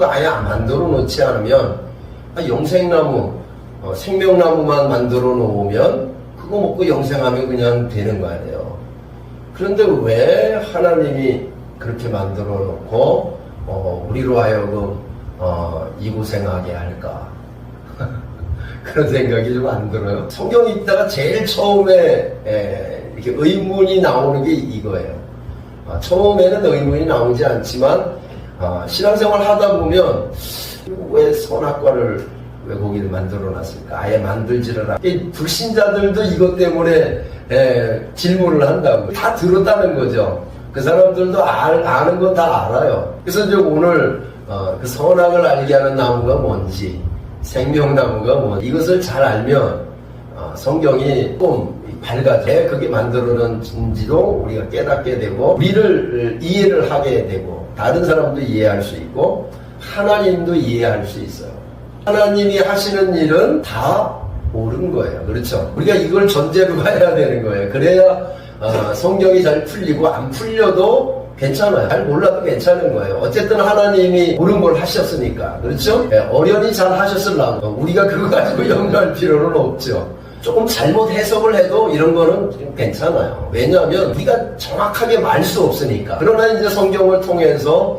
그거 아예 안 만들어 놓지 않으면 아, 영생나무, 어, 생명나무만 만들어 놓으면 그거 먹고 영생하면 그냥 되는 거 아니에요. 그런데 왜 하나님이 그렇게 만들어 놓고 어, 우리로 하여금 어, 이 고생하게 할까? 그런 생각이 좀 안 들어요. 성경 읽다가 제일 처음에 에, 이렇게 의문이 나오는 게 이거예요. 아, 처음에는 의문이 나오지 않지만 아, 신앙생활 하다 보면 왜 선악과를 왜 거기를 만들어 놨을까? 아예 만들지를 않. 이 불신자들도 이것 때문에 에, 질문을 한다고 다 들었다는 거죠. 그 사람들도 알, 아는 건 다 알아요. 그래서 이제 오늘 어, 그 선악을 알게 하는 나무가 뭔지 생명나무가 뭐 이것을 잘 알면 어, 성경이 좀 밝아져 그게 만들어낸지도 우리가 깨닫게 되고 우리를 이해를 하게 되고 다른 사람도 이해할 수 있고 하나님도 이해할 수 있어요. 하나님이 하시는 일은 다 옳은 거예요. 그렇죠? 우리가 이걸 전제로 가야 되는 거예요. 그래야 어, 성경이 잘 풀리고 안 풀려도 괜찮아요. 잘 몰라도 괜찮은 거예요. 어쨌든 하나님이 옳은 걸 하셨으니까. 그렇죠? 예, 어련히 잘 하셨으려고. 우리가 그거 가지고 염려할 필요는 없죠. 조금 잘못 해석을 해도 이런 거는 좀 괜찮아요. 왜냐하면 우리가 정확하게 말 수 없으니까. 그러나 이제 성경을 통해서